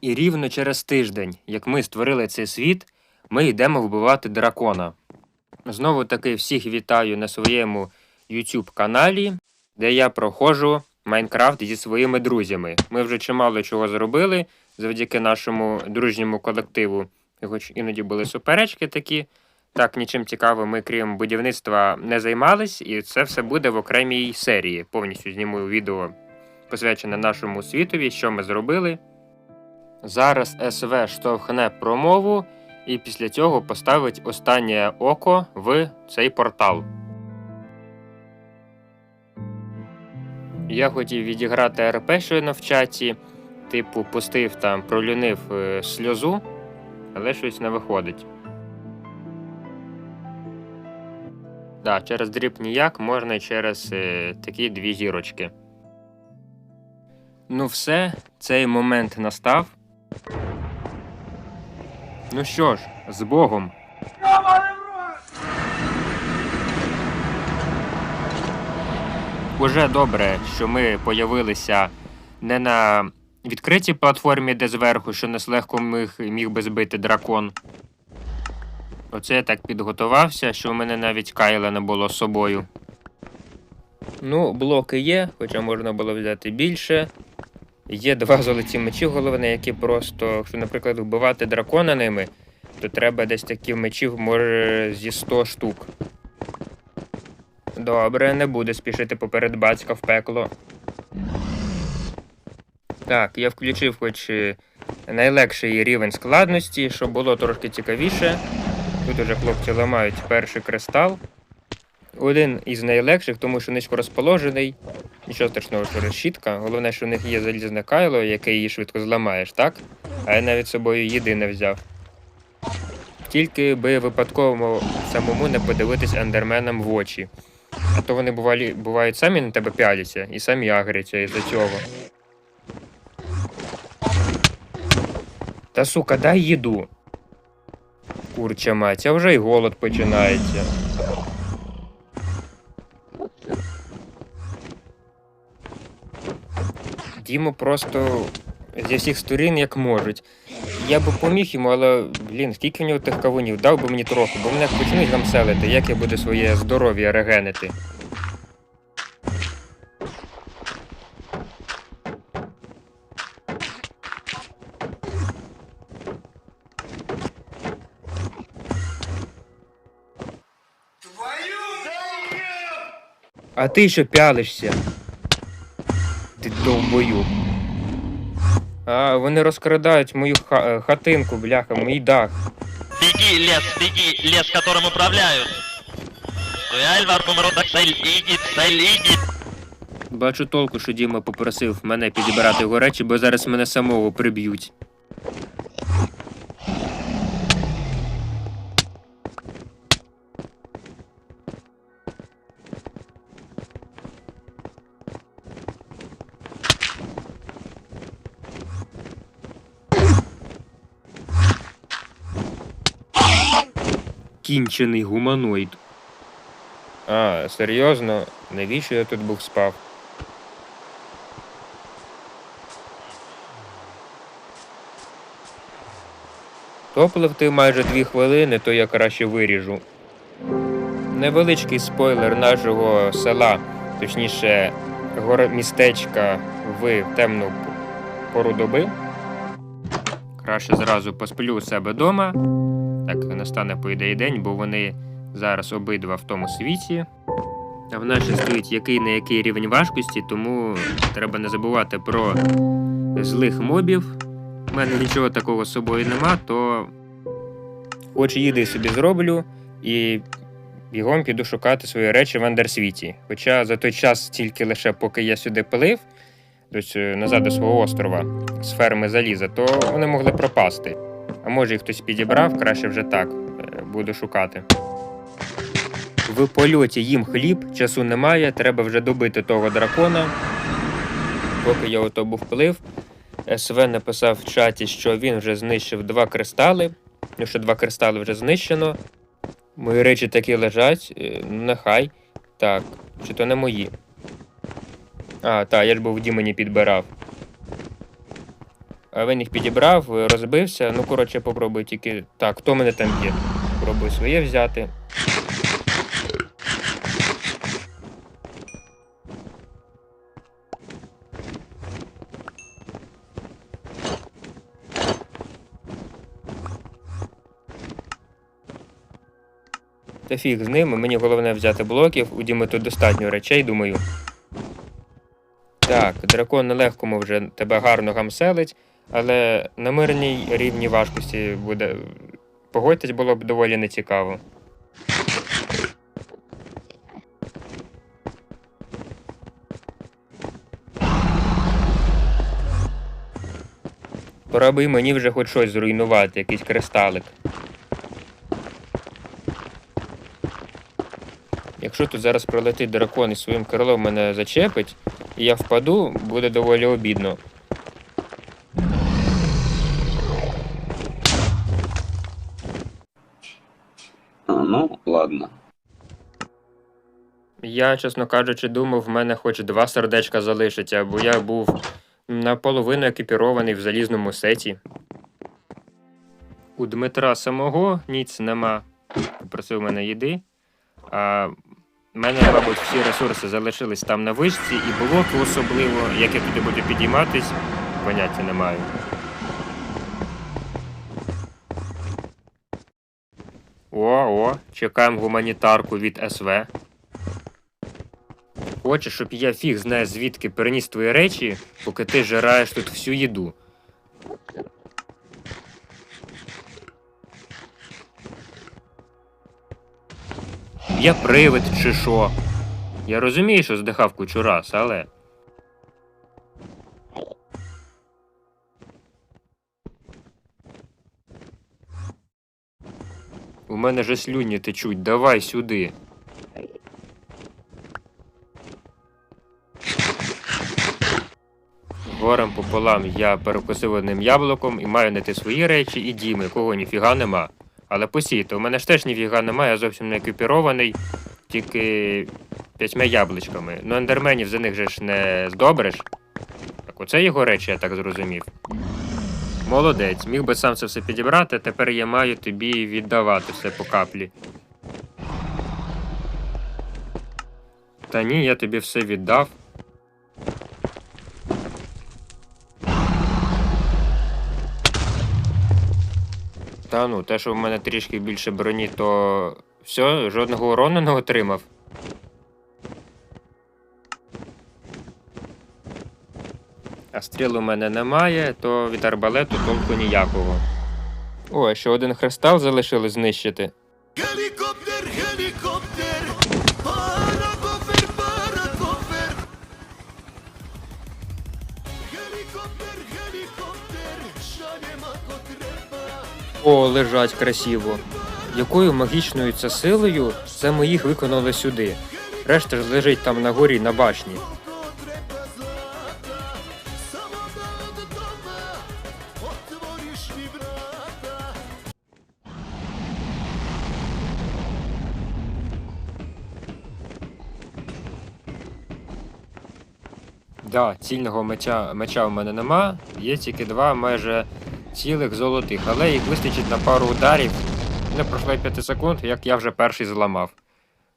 І рівно через тиждень, як ми створили цей світ, ми йдемо вбивати дракона. Знову таки всіх вітаю на своєму YouTube каналі, де я проходжу Майнкрафт зі своїми друзями. Ми вже чимало чого зробили завдяки нашому дружньому колективу. Хоч іноді були суперечки такі. Так, нічим цікавим ми, крім будівництва, не займались, і це все буде в окремій серії. Повністю зніму відео посвячене нашому світові, що ми зробили. Зараз СВ штовхне промову і після цього поставить останнє око в цей портал. Я хотів відіграти РП щойно в чаті, типу, пустив там, пролюнив е, сльозу, але щось не виходить. Да, через дріб ніяк можна і через е, такі дві зірочки. Ну, все, цей момент настав. Ну що ж, з Богом. Уже добре, що ми появилися не на відкритій платформі, де зверху, що нас легко міг, міг би збити дракон. Оце я так підготувався, що в мене навіть Кайла не було з собою. Ну, блоки є, хоча можна було взяти більше. Є два золоті мечі головне, які просто, якщо, наприклад, вбивати дракона ними, то треба десь таких мечів, може, зі 100 штук. Добре, не буде спішити поперед батька в пекло. Так, я включив хоч е, найлегший рівень складності, щоб було трошки цікавіше. Тут уже хлопці ламають перший кристал. Один із найлегших, тому що низько розположений. Нічого страшного, що решітка. Головне, що в них є залізне кайло, яке її швидко зламаєш, так? А я навіть з собою їди не взяв. Тільки би випадково самому не подивитись ендерменам в очі. А то вони бувалі, бувають самі на тебе пяляться і самі агряться із-за цього. Та сука, дай їду. Курча мать, а вже й голод починається. Діму просто зі всіх сторін як можуть. Я би поміг йому, але блін, скільки в нього тих кавунів, дав би мені трохи, бо мене почнуть гамселити, як я буду своє здоров'я регенити. А ти що пялишся? Ти довбою. А, вони розкрадають мою ха- е, хатинку, бляха, мій дах. Беги, лес, беги, лес, которым управляют. Альвар Кумродак Сайлидит, Сайлидит. Бачу толку, що Діма попросив мене підібрати його речі, бо зараз мене самого приб'ють. Кінчений гуманоїд. А, серйозно? Навіщо я тут був спав? То пливти майже дві хвилини, то я краще виріжу. Невеличкий спойлер нашого села, точніше, містечка в темну пору доби. Краще зразу посплю у себе вдома. Так настане по ідеї день, бо вони зараз обидва в тому світі. А в ще стоїть який не який рівень важкості, тому треба не забувати про злих мобів. У мене нічого такого з собою нема, то хоч їди собі зроблю і бігом піду шукати свої речі в андерсвіті. Хоча за той час, тільки лише поки я сюди пилив, тобто е, назад до свого острова з ферми заліза, то вони могли пропасти. А може їх хтось підібрав, краще вже так. е, Буду шукати. В польоті їм хліб, часу немає, треба вже добити того дракона. Поки я ото був плив, СВ написав в чаті, що він вже знищив два кристали. Ну, що два кристали вже знищено. Мої речі такі лежать, е, ну нехай. Так, чи то не мої. А, так, я ж був в Дімені підбирав. Він їх підібрав, розбився. Ну, коротше, попробуй тільки. Так, хто мене там є? Пробуй своє взяти. Та фіг з ними, мені головне взяти блоків, у Діми тут достатньо речей, думаю. Так, дракон на легкому вже тебе гарно гамселить, але на мирній рівні важкості буде. Погодьтесь, було б доволі нецікаво. Пора би і мені вже хоч щось зруйнувати, якийсь кристалик. Якщо тут зараз пролетить дракон і своїм крилом мене зачепить, і я впаду, буде доволі обідно. А, ну, ладно. Я, чесно кажучи, думав, в мене хоч два сердечка залишиться, бо я був наполовину екіпірований в залізному сеті. У Дмитра самого ніц нема. Попросив мене їди. А в мене, мабуть, всі ресурси залишились там на вишці, і блоки особливо, як я туди буду підійматись, поняття не маю. О, о, чекаємо гуманітарку від СВ. Хочеш, щоб я фіг знає звідки переніс твої речі, поки ти жираєш тут всю їду. Я привид чи що? Я розумію, що здихав кучу раз, але. У мене же слюні течуть, давай сюди. Горем пополам я перекусив одним яблуком і маю знайти свої речі і діми, якого ніфіга нема. Але посійте, у мене ж теж ніфіга нема, я зовсім не екіпірований, тільки п'ятьма яблучками. Ну, ендерменів за них же ж не здобриш. Так, оце його речі, я так зрозумів. Молодець, міг би сам це все підібрати, тепер я маю тобі віддавати все по каплі. Та ні, я тобі все віддав. Та ну, те, що в мене трішки більше броні, то все, жодного урону не отримав. А стріл у мене немає, то від арбалету толку ніякого. О, ще один хрестал залишили знищити. О, лежать красиво. Якою магічною це силою саме їх виконали сюди. Решта ж лежить там на горі на башні. Да, цільного меча, меча в мене нема, є тільки два майже цілих золотих, але їх вистачить на пару ударів. Не пройшло 5 секунд, як я вже перший зламав.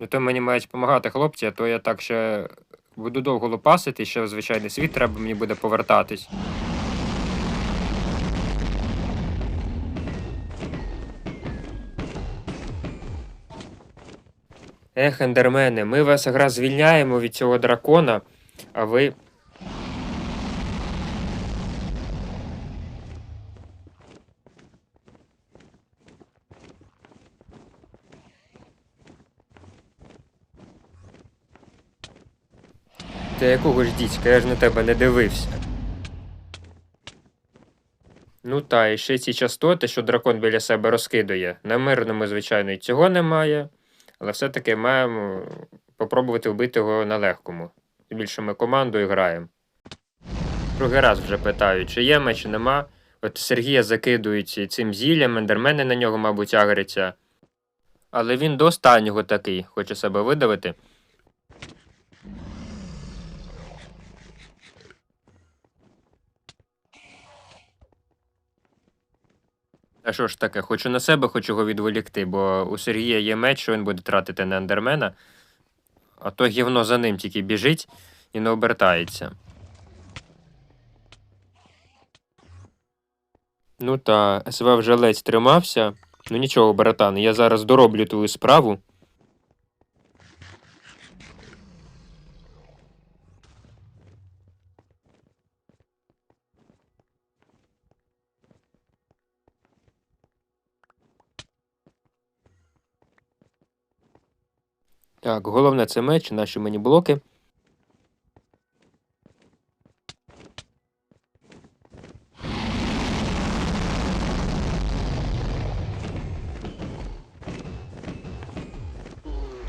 Ну то мені мають допомагати хлопці, а то я так ще буду довго лопасити, ще в звичайний світ треба мені буде повертатись. Ех, ендермени, ми вас якраз звільняємо від цього дракона, а ви. Та якого ж дідька, я ж на тебе не дивився. Ну та, і ще ці частоти, що дракон біля себе розкидує. На мирному, звичайно, і цього немає, але все-таки маємо попробувати вбити його на легкому. Тим більше ми командою граємо. Другий раз вже питаю, чи є меч, чи нема. От Сергія закидують цим зіллям, ендермени на нього, мабуть, агряться. Але він до останнього такий, хоче себе видавити. А що ж таке, хочу на себе, хочу його відволікти, бо у Сергія є меч, що він буде тратити на ендермена, а то гівно за ним тільки біжить і не обертається. Ну та СВ вже ледь тримався. Ну нічого, братан, я зараз дороблю твою справу. Так, головне це меч, наші мені блоки.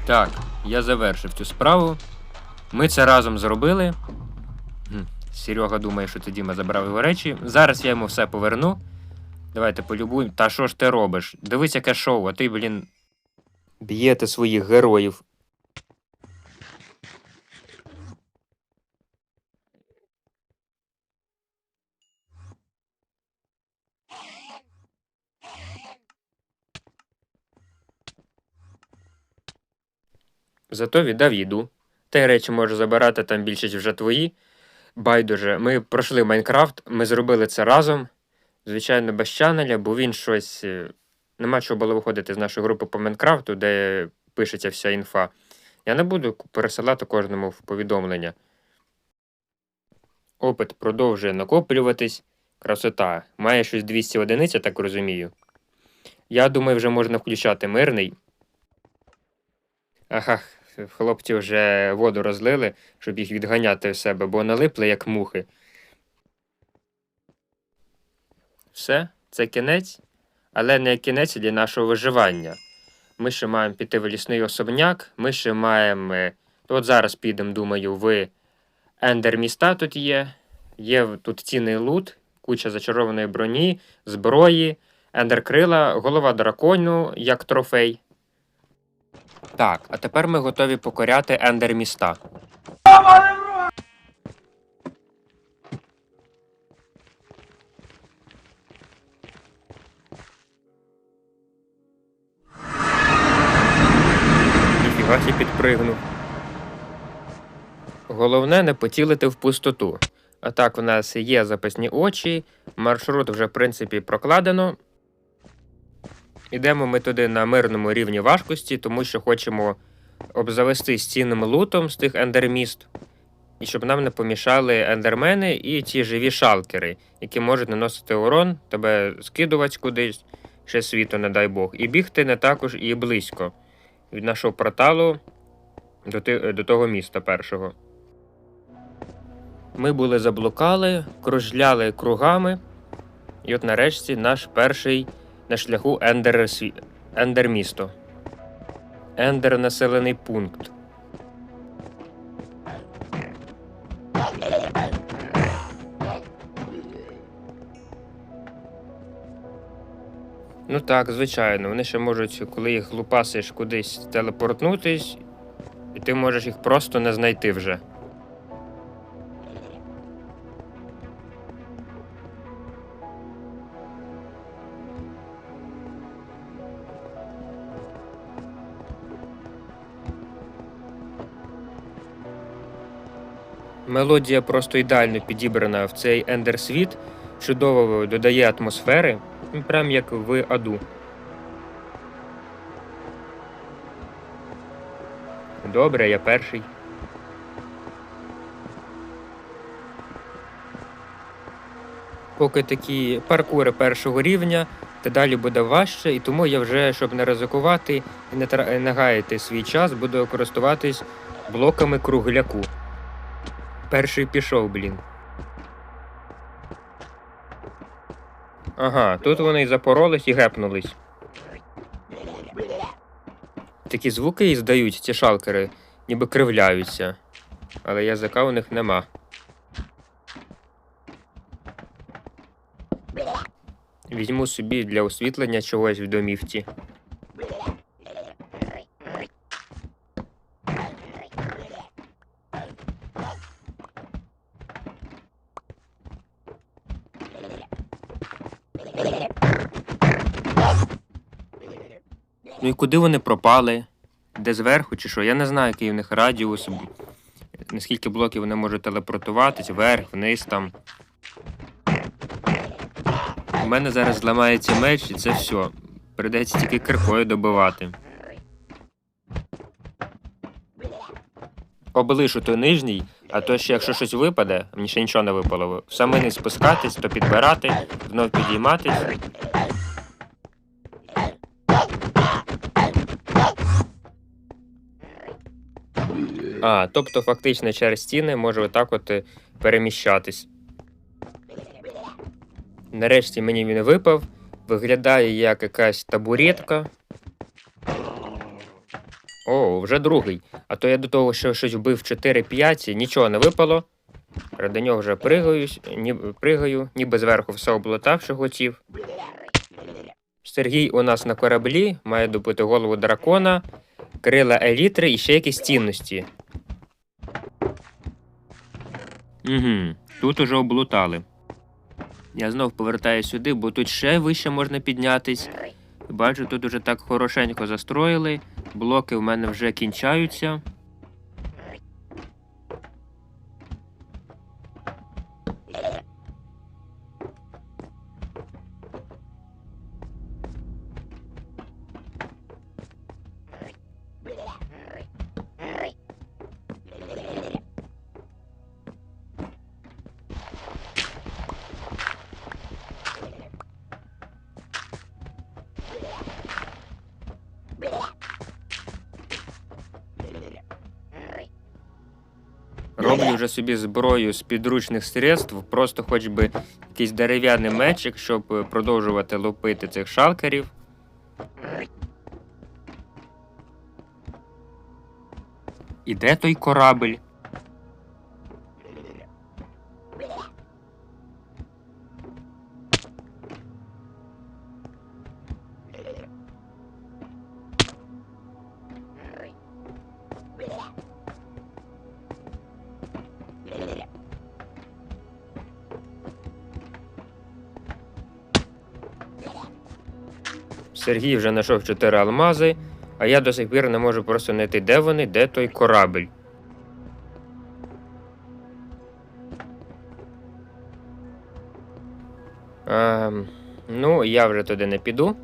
Так, я завершив цю справу. Ми це разом зробили. Серега думає, що це Діма забрав його речі. Зараз я йому все поверну. Давайте полюбуємо. Та що ж ти робиш? Дивись, яке шоу, а ти, блін. Б'єте своїх героїв. Зато віддав їду. Та й речі можу забирати, там більшість вже твої. Байдуже, ми пройшли Майнкрафт, ми зробили це разом. Звичайно, без чанеля, бо він щось. е, Нема чого було виходити з нашої групи по Майнкрафту, де пишеться вся інфа. Я не буду пересилати кожному в повідомлення. Опит продовжує накоплюватись. Красота. Має щось 200 одиниць, я так розумію. Я думаю, вже можна включати мирний. Ага, хлопці вже воду розлили, щоб їх відганяти в себе, бо налипли як мухи. Все, це кінець, але не кінець для нашого виживання. Ми ще маємо піти в лісний особняк, ми ще маємо. От зараз підемо, думаю, в Ендер міста тут є. Є тут цінний лут, куча зачарованої броні, зброї, ендер крила, голова дракону як трофей. Так, а тепер ми готові покоряти ендер міста. Ніфіга сі підпригнув. Головне не поцілити в пустоту. А так, в нас є запасні очі, маршрут вже, в принципі, прокладено. Ідемо ми туди на мирному рівні важкості, тому що хочемо обзавестись цінним лутом з тих ендерміст, і щоб нам не помішали ендермени і ті живі шалкери, які можуть наносити урон, тебе скидувати кудись, ще світу, не дай Бог, і бігти не також і близько від нашого порталу до, до того міста першого. Ми були заблукали, кружляли кругами, і от нарешті наш перший на шляху Ендер, сві- місто. Ендер населений пункт. Ну так, звичайно, вони ще можуть, коли їх лупасиш кудись телепортнутись, і ти можеш їх просто не знайти вже. Мелодія просто ідеально підібрана в цей ендер-світ, чудово додає атмосфери, прям як в аду. Добре, я перший. Поки такі паркури першого рівня, та далі буде важче, і тому я вже, щоб не ризикувати і не гаяти свій час, буду користуватись блоками кругляку. Перший пішов, блін. Ага, тут вони і запоролись і гепнулись. Такі звуки і здають ці шалкери, ніби кривляються. Але язика у них нема. Візьму собі для освітлення чогось в домівці. Куди вони пропали? Де зверху чи що? Я не знаю, який в них радіус. Наскільки блоків вони можуть телепортуватись, вверх, вниз там. У мене зараз зламається меч, і це все. Придеться тільки киркою добивати. Облишу той нижній, а то ще якщо щось випаде, мені ще нічого не випало. Саме не спускатись, то підбирати, знов підійматись. А, тобто фактично через стіни може отак от е, переміщатись. Нарешті мені він випав. Виглядає як якась табуретка. О, вже другий. А то я до того, що щось вбив 4-5, нічого не випало. До нього вже ні, пригаю, ніби зверху все облутав, що хотів. Сергій у нас на кораблі, має добути голову дракона, крила елітри і ще якісь цінності. Угу, тут уже облутали. Я знов повертаю сюди, бо тут ще вище можна піднятись. Бачу, тут уже так хорошенько застроїли. Блоки в мене вже кінчаються. Роблю вже собі зброю з підручних средств, просто хоч би якийсь дерев'яний мечик, щоб е, продовжувати лупити цих шалкерів. І де той корабель? Сергій вже знайшов чотири алмази, а я до сих пір не можу просто знайти, де вони, де той корабель. Ем, ну, я вже туди не піду.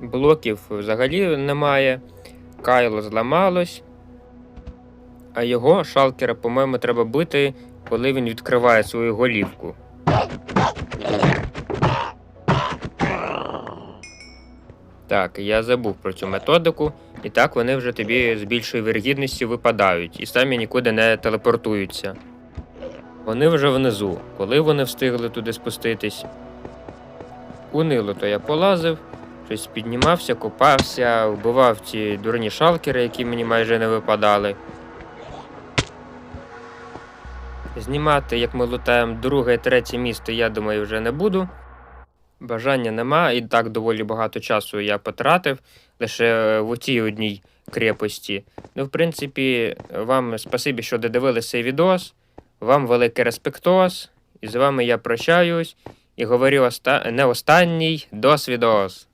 Блоків взагалі немає. Кайло зламалось. А його шалкера, по-моєму, треба бити, коли він відкриває свою голівку. Так, я забув про цю методику, і так вони вже тобі з більшою вірогідністю випадають і самі нікуди не телепортуються. Вони вже внизу, коли вони встигли туди спуститись. Унило то я полазив, щось піднімався, копався, вбивав ті дурні шалкери, які мені майже не випадали. Знімати, як ми лутаємо друге, третє місто, я думаю, вже не буду. Бажання нема, і так доволі багато часу я потратив лише в тій одній крепості. Ну, в принципі, вам спасибі, що додивилися цей відос. Вам великий респектос. І з вами я прощаюсь і говорю оста... не останній досвідос.